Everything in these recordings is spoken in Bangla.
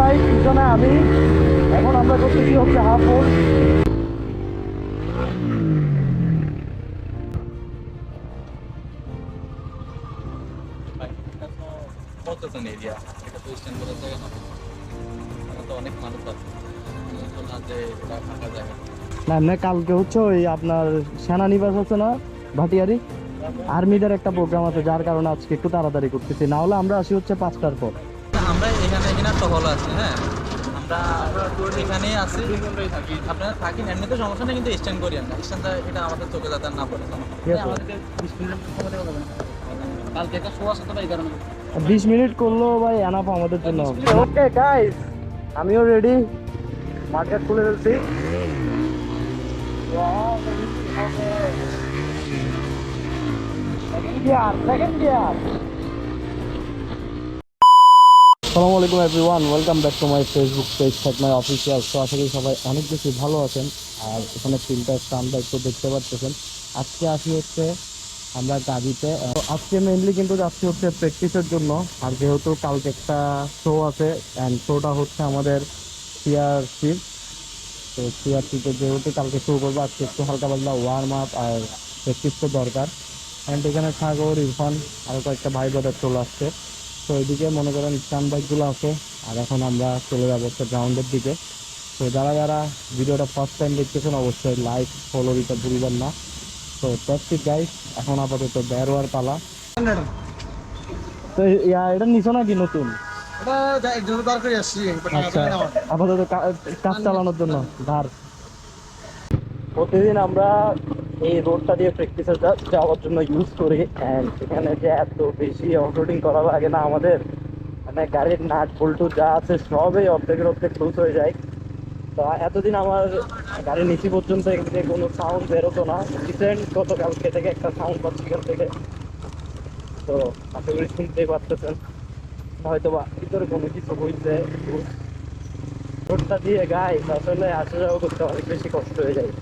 ভাই পিছনে আমি। এখন আমরা করতেছি হচ্ছে হাফ ফুল পর্যটন এরিয়া এটা তো স্ট্যান্ড করার জায়গা না? এখানে তো অনেক মানুষ আছে। না যে এটা ফাঁকা জায়গা। না না কালকে হচ্ছে ওই আপনার সেনানিবাস আছে না ভাটিয়ারি? আর্মিদের একটা প্রোগ্রাম আছে যার কারণে আজকে একটু তাড়াতাড়ি করতেছি। না হলে আমরা আসি হচ্ছে পাঁচটার পর। আমরা এখানে একটা হল আছে হ্যাঁ? আমরা এখানেই আছি। আপনারা থাকেন এমনিতে সমস্যা নেই কিন্তু স্ট্যান্ড করি আমরা। স্ট্যান্ডটা এটা আমাদের চোখে যাতে আর না পড়ে। না কালকে একটা শো আছে তো এই কারণে। বিশ মিনিট করলেও ভাই এনাফ আমাদের জন্য। ওকে গাইস আমিও রেডি মার্কেট খুলে ফেলছি। আসসালামু আলাইকুম everyone welcome back to my Facebook page fat my official তো আশা করি সবাই অনেক বেশি ভালো আছেন। আর এখানে তিনটা স্টাম্পটা একটু দেখতে পাচ্ছেন। আজকে আসি হচ্ছে আমরা গাড়িতে আজকে মেইনলি কিন্তু যাচ্ছি হচ্ছে প্র্যাকটিসের জন্য। আর যেহেতু কালকে একটা শো আছে অ্যান্ড শোটা হচ্ছে আমাদের সিআরসি তো সিআরসিতে যেহেতু কালকে শো করব, আজকে একটু হালকা পাতলা ওয়ার্ম আপ আর প্র্যাকটিস তো দরকার। অ্যান্ড এখানে সাগর, ইরফান আরও কয়েকটা ভাই ব্রাদার চলে আসছে। তো এদিকে মনে করেন স্টান বাইকগুলো আছে আর এখন আমরা চলে যাব হচ্ছে গ্রাউন্ডের দিকে। তো যারা যারা ভিডিওটা ফার্স্ট টাইম দেখতেছেন অবশ্যই লাইক ফলো দিতে ভুলবেন না। তো ইট গাইস এখন আপাতত বেরোয়ার পালা। তো ইয়া এটা নিছো নাকি নতুন? আচ্ছা আপাতত কাজ চালানোর জন্য ধার। প্রতিদিন আমরা এই রোডটা দিয়ে প্র্যাকটিসে যাওয়ার জন্য ইউজ করি অ্যান্ড এখানে যে এত বেশি অফরোডিং করা লাগে না আমাদের। মানে গাড়ির নাট, বল্টু যা আছে সবই অর্ধেকের অর্ধেক লুজ হয়ে যায়। তো এতদিন আমার গাড়ির নিচে পর্যন্ত এখান কোনো সাউন্ড বেরোতো না। রিসেন্ট গতকালকে থেকে একটা সাউন্ড পাচ্ছি এখান থেকে। তো আশা করি শুনতেই পারতেছেন হয়তো বা ভিতরে কোনো কিছু হইছে। রোডটা দিয়ে গাই আসলে আসা যাওয়া করতে অনেক বেশি কষ্ট হয়ে যায়।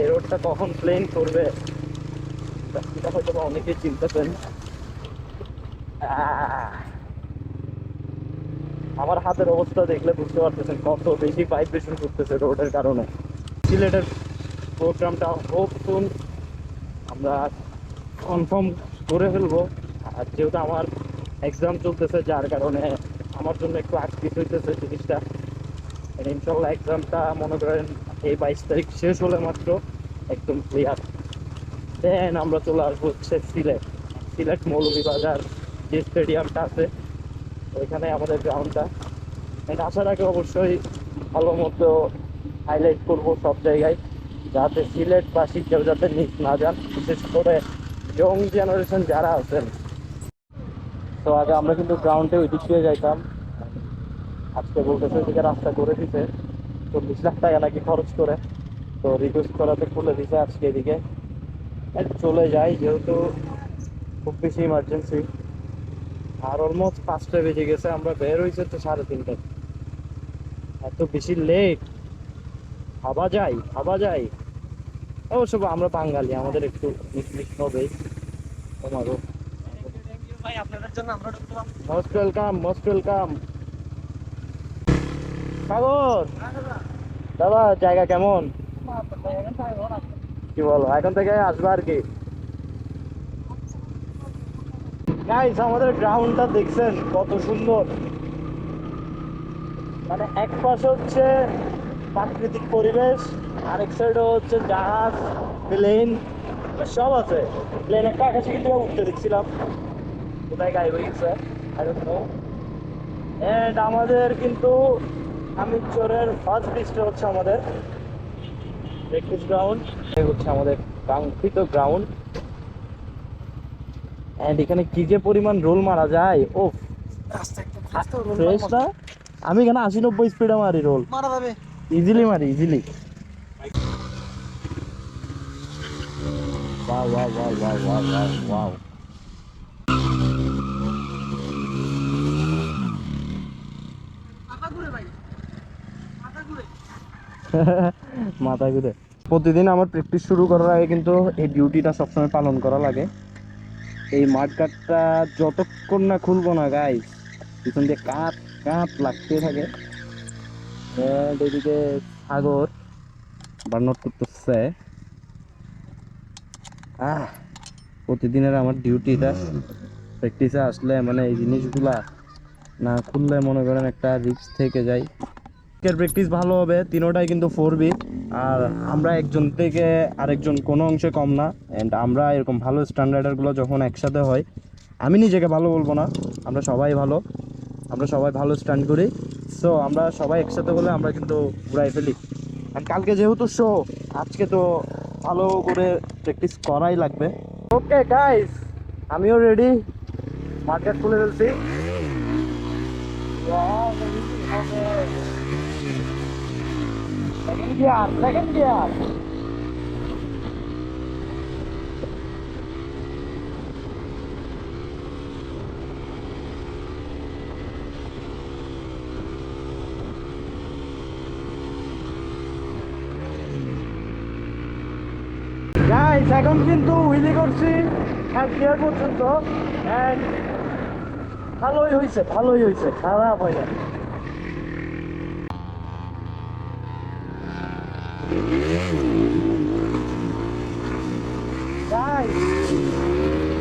এই রোডটা কখন প্লেন করবে? এটা হয়তো বা অনেকেই চিন্তা করেন আমার হাতের অবস্থা দেখলে বুঝতে পারতেছেন কত বেশি ভাইব্রেশন করতেছে রোডের কারণে। সিলেটের প্রোগ্রামটা হোপ শুন আমরা কনফার্ম করে ফেলব। আর যেহেতু আমার এক্সাম চলতেছে, যার কারণে আমার জন্য একটু আটকিত হইতেছে জিনিসটা। আর ইনশাল্লাহ এক্সামটা মনে করেন এই বাইশ তারিখ শেষ হলে মাত্র একদম ক্লিয়ার দেন আমরা চলে আসব হচ্ছে সিলেট। সিলেট মৌলভীবাজার যে স্টেডিয়ামটা আছে, ওইখানে আমাদের গ্রাউন্ডটা এটা আসার আগে অবশ্যই ভালো মতো হাইলাইট করব সব জায়গায়, যাতে সিলেটবাসী কেউ যাতে মিস না যান, বিশেষ করে ইয়ং জেনারেশন যারা আছেন। তো আগে আমরা কিন্তু গ্রাউন্ডে ওই দিক দিয়ে যাইতাম। আজকে বলতেছে ওইদিকে রাস্তা করে দিছে। চল্লিশ লাখ টাকা নাকি খরচ করে। তো রিকোয়েস্ট করাতে খুলে দিছে আজকে এদিকে। চলে যাই যেহেতু খুব বেশি ইমার্জেন্সি আর অলমোস্ট পাঁচটা বেজে গেছে আমরা বের হয়েছে তো সাড়ে তিনটায়। এত বেশি লেট ভাবা যায় ভাবা যায়। অবশ্য আমরা বাঙালি আমাদের একটু মিস হবেই তোমারও। ভাই আপনাদের জন্য আমরা most welcome most welcome Sagar! দাদা, জায়গা কেমন? কি বলো, এখন থেকে আসবে আর কি। গাইস আমাদের গ্রাউন্ডটা দেখছেন, কত সুন্দর। মানে এক পাশে হচ্ছে প্রাকৃতিক পরিবেশ, আরেক সাইডে হচ্ছে জাহাজ প্লেন সব আছে। প্লেন একটা আকাশে কিন্তু উঠতে দেখছিলাম। কোথায় হয়ে গেছে? Know. আমাদের কিন্তু আমিরচরের ফার্স্ট পিচটা হচ্ছে আমাদের প্র্যাকটিস গ্রাউন্ড হচ্ছে আমাদের কাঙ্ক্ষিত গ্রাউন্ড এন্ড এখানে কি যে পরিমাণ রোল মারা যায় ও ফ্রেশ না? আমি এখানে আশি নব্বই স্পিডে মারি রোল মারা যাবে। ইজিলি মারি easily Wow, wow, wow, wow, wow, wow, wow. মাথা ঘুরে। প্রতিদিন আমার প্র্যাকটিস শুরু করার আগে কিন্তু এই ডিউটিটা সবসময় পালন করা লাগে। এই মাঠ কাটটা যতক্ষণ না খুলবো না গাই পিছন দিয়ে কাঠ কাঁপ লাগতে থাকে। এদিকে সাগর বার্নট করতেছে। প্রতিদিনের আমার ডিউটিটা প্র্যাকটিসে আসলে মানে এই জিনিসগুলা না খুললে মনে করেন একটা রিস্ক থেকে যায়। প্র্যাকটিস ভালো হবে, তিনোটাই কিন্তু ফোর বি আর আমরা একজন থেকে আরেকজন কোনো অংশে কম না। অ্যান্ড আমরা এরকম ভালো স্ট্যান্ডার্ডারগুলো যখন একসাথে হয়, আমি নিজেকে ভালো বলব না, আমরা সবাই ভালো। আমরা সবাই ভালো স্ট্যান্ড করি। সো আমরা সবাই একসাথে বলে আমরা কিন্তু উড়াই ফেলি। আর কালকে যেহেতু শো আজকে তো ভালো করে প্র্যাকটিস করাই লাগবে। ওকে গাইস আমিও রেডি মার্কেট খুলে ফেলছি। সেকেন্ড এখন কিন্তু হুইলি করছি। এক গিয়ার পর্যন্ত। And ভালোই হয়েছে ভালোই হয়েছে খারাপ হয় না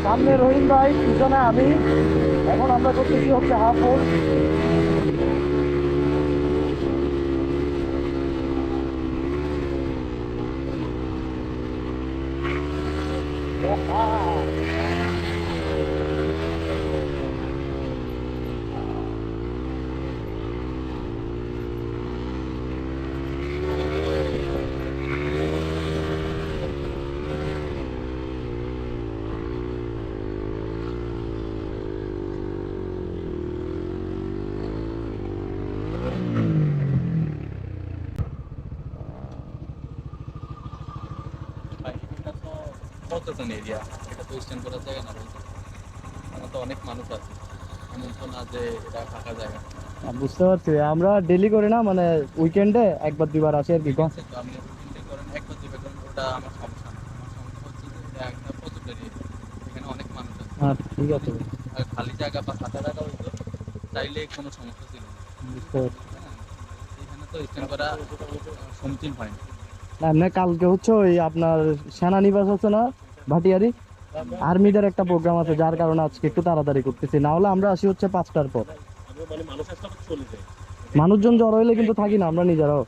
সামনে রহিম ভাই পিছনে আমি। এখন আমরা করতেছি হচ্ছে হাফ এরিয়া এটা তো করার জায়গা না বলতে। আমার তো অনেক মানুষ আছে। এমন তো না যে এটা ফাঁকা জায়গা। বুঝতে পারছি। আমরা ডেলি করি না মানে উইকেন্ডে একবার দুইবার আসি আর কি। ঠিক আছে তো আপনি চিন্তা করেন একবার দুইবার করেন ওটা আমার সমস্যা না। আমার সমস্যা হচ্ছে যে এটা একটা পর্যটন এরিয়া এখানে অনেক মানুষ আছে। হ্যাঁ ঠিক আছে। আর খালি জায়গা বা ফাঁকা জায়গা হইতো চাইলে কোনো সমস্যা ছিল না। বুঝতে পারছি। হ্যাঁ, এখানে তো স্ট্যান্ড করা সমীচীন হয় না। না কালকে হচ্ছে ওই আপনার সেনানিবাস আছে না ভাটিয়ারি, আর্মিদের একটা প্রোগ্রাম আছে, যার কারণে আজকে একটু তাড়াতাড়ি করতেছি। না হলে আমরা আসি হচ্ছে পাঁচটার পর। মানে মানুষজন জ্বর হইলে কিন্তু থাকি না, আমরা নিজেরাও।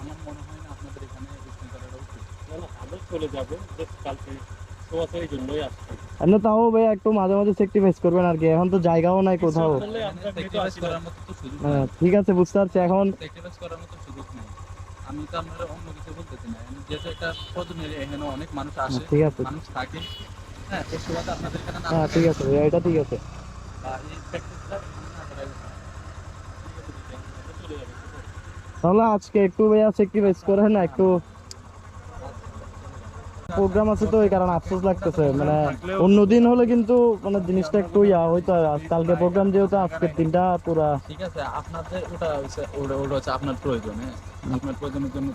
আমার মনে হয় না আপনাদের এখানে স্ট্যান্ড করাটা উচিত না না আমরা চলে যাব কালকে শো জন্যই আসছি এমনি তাও ভাই একটু মাঝে মাঝে স্যাক্রিফাইস করবেন আর কি। এখন তো জায়গাও নাই কোথাও। হ্যাঁ, ঠিক আছে বুঝতে পারছি। এখন স্যাক্রিফাইস করার মতো সুযোগ নেই। আমি তো আপনারা অন্য কিছু বলতেছি না। আমি যেহেতু একটা প্রয়োজন এখানে অনেক মানুষ আসে ঠিক আছে। মানুষ থাকে। হ্যাঁ এই সুবাদে আপনাদের এখানে না হ্যাঁ ঠিক আছে এটা ঠিক আছে। তাহলে আজকে একটু ভাইয়া স্যাক্রিফাইস করে না একটু প্রোগ্রাম আছে তো এই কারণে আফসোস লাগতেছে। মানে অন্য দিন হলে কিন্তু মানে জিনিসটা একটু ইয়া হইতো। কালকে প্রোগ্রাম যেহেতু আজকের দিনটা পুরা ঠিক আছে আপনাদের ওটা ওটা ওটা হচ্ছে আপনার প্রয়োজন হ্যাঁ?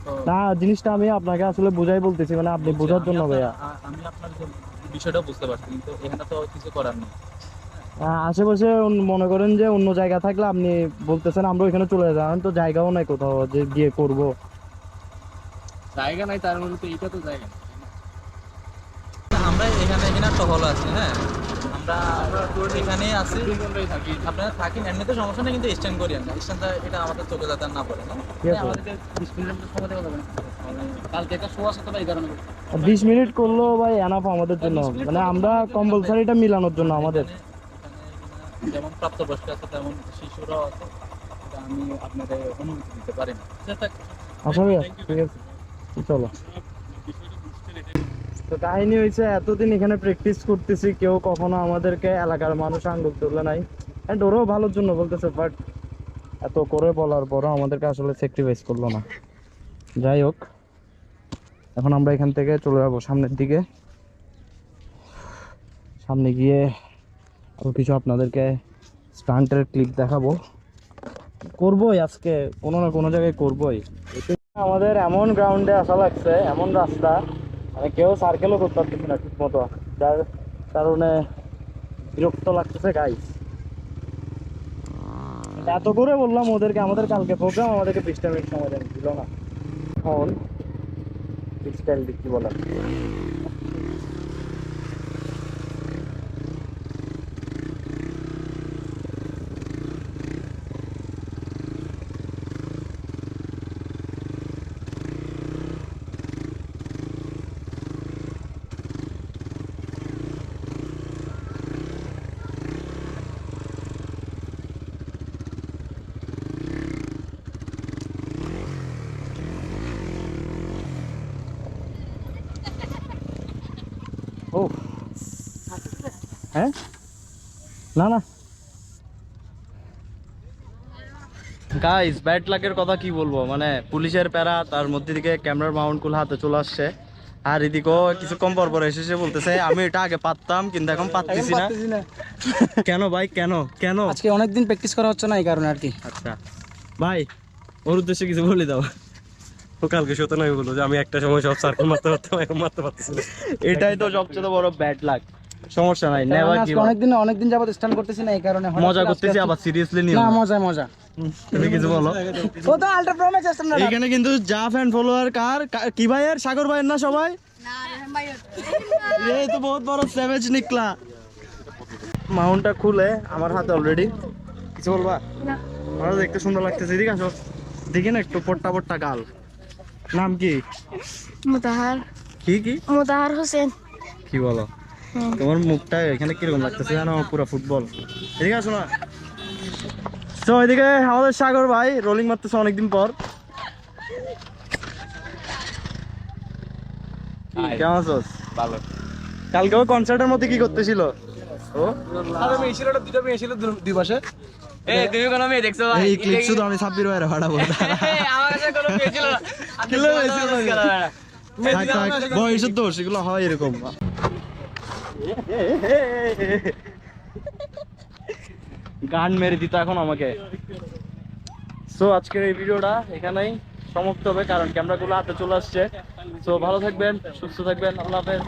তো না জিনিসটা আমি আপনাকে আসলে বুঝাই বলতেছি মানে আপনি বোঝার জন্য ভাইয়া। আমি আপনার বিষয়টা বুঝতে পারছি কিন্তু এখানে তো কিছু করার নেই। আশেপাশে মনে করেন যে অন্য জায়গা থাকলে আপনি বলতেছেন আমরা ওইখানে চলে যাবেন তো জায়গাও নাই কোথাও যে গিয়ে করব। জায়গা নাই তার মধ্যে তো এইটা তো জায়গা। আমরা এখানে এখানে একটা হল আছে হ্যাঁ? আমরা এখানেই আছি। থাকি আপনারা থাকেন এমনিতে সমস্যা নেই কিন্তু স্ট্যান্ড করি স্ট্যান্ডটা এটা আমাদের চোখে যাতে আর না পড়ে না? আমাদেরকে বিশ মিনিটের সময় দেওয়া যাবে না। কালকে একটা শো আছে তো এই কারণে বিশ মিনিট করলেও ভাই এনাফ আমাদের জন্য। মানে আমরা কম্পালসারিটা মিলানোর জন্য আমাদের। এখানে- এখানে যেমন প্রাপ্তবয়স্ক আছে তেমন শিশুরাও আছে। আমি আপনাদের অনুমতি দিতে পারি না। আচ্ছা ঠিক আছে। চলো। তো কাহিনী হয়েছে এতদিন এখানে প্র্যাকটিস করতেছি, কেউ কখনো আমাদেরকে এলাকার মানুষ আঙ্গুল তুলে নাই। অ্যান্ড ওরাও ভালোর জন্য বলতেছে বাট এত করে বলার পরও আমাদেরকে আসলে স্যাক্রিফাইস করল না। যাই হোক, এখন আমরা এখান থেকে চলে যাব সামনের দিকে। সামনে গিয়ে আরও কিছু আপনাদেরকে স্টান্টের ক্লিপ দেখাবো। করবোই আজকে, কোনো না কোনো জায়গায় করবোই। আমাদের এমন গ্রাউন্ডে আসা লাগছে, এমন রাস্তা মানে কেউ সার্কেলও করতে পারতেছে না ঠিক মতো যার কারণে বিরক্ত লাগতেছে গাইস এত করে বললাম, ওদেরকে আমাদের কালকে প্রোগ্রাম আমাদেরকে বিশটা মিনিট সময় দেন, দিল না। এখন ফ্রিস্টাইল দিচ্ছি বলার ও হ্যাঁ? না না। গাইস ব্যাড লাকের কথা কি বলব? মানে পুলিশের প্যারা তার মধ্যে দিকে ক্যামেরার মাউন্টগুলো হাতে চলে আসছে। আর এদিকেও কিছু কম পর পর এসে এসে বলতেছে আমি এটা আগে পারতাম কিন্তু এখন পারতেছি না। কেন ভাই? কেন? কেন? আজকে অনেকদিন প্র্যাকটিস করা হচ্ছে না এই কারণে আর কি। আচ্ছা। ভাই ওর উদ্দেশ্যে কিছু বলে দাও। ও কালকে সত্য নয় বলল যে আমি একটা সময় সব সার্কেল মারতে পারতাম এখন মারতে পারতেছি এটাই তো সবচেয়ে বড় ব্যাড লাক সমস্যা নাই আজকে গিভ অনেকদিন অনেকদিন যাবত স্টান্ট করতেছি না এই কারণে মজা করতেছি আবার সিরিয়াসলি নিও। না না। মজা। মজা তুমি কিছু বলো। ও তো আল্ট্রা প্রো ম্যাক্স স্ট্যান্ডার্ড এইখানে কিন্তু যা ফ্যান ফলোয়ার কার কা- কি ভাইয়ের? সাগর ভাইয়ের না সবাই? এই তো বহুত বড় স্যাভেজ নিকলা। মাউন্টটা খুলে আমার হাতে অলরেডি কিছু বলবা? আমার দেখতে সুন্দর লাগতেছে এদিকে আসো। দেখি না একটু পট্টা পট্টা গাল। নাম কি? মুতাহার। কি কি? মুতাহার হোসেন। কি বলো? তোমার মুখটা এখানে কীরকম লাগতেছে জানো? পুরো ফুটবল। এদিকে আসো না। তো এদিকে আমাদের সাগর ভাই রোলিং মারতেছে অনেকদিন পর। কেমন আছোস? ভালো। কালকেও কনসার্টের মধ্যে কি করতেছিল? ও? দুটো মেয়ে ছিল দুই পাশে। এই তুমি কোনো মেয়ে দেখছ এই ক্লিপ শুধু আমি সাব্বির ভাইয়ের ভাড়া বলতে আমার কাছে কোনো মেয়ে ছিল না। কিলো হয়েছিল থাক, থাক, বয়সের দোষ এগুলো হয় এরকম। গান মেরে দিত এখন আমাকে। সো আজকের এই ভিডিওটা এখানেই সমাপ্ত হবে, কারণ ক্যামেরাগুলো হাতে চলে আসছে। সো ভালো থাকবেন, সুস্থ থাকবেন, আল্লাহ হাফেজ।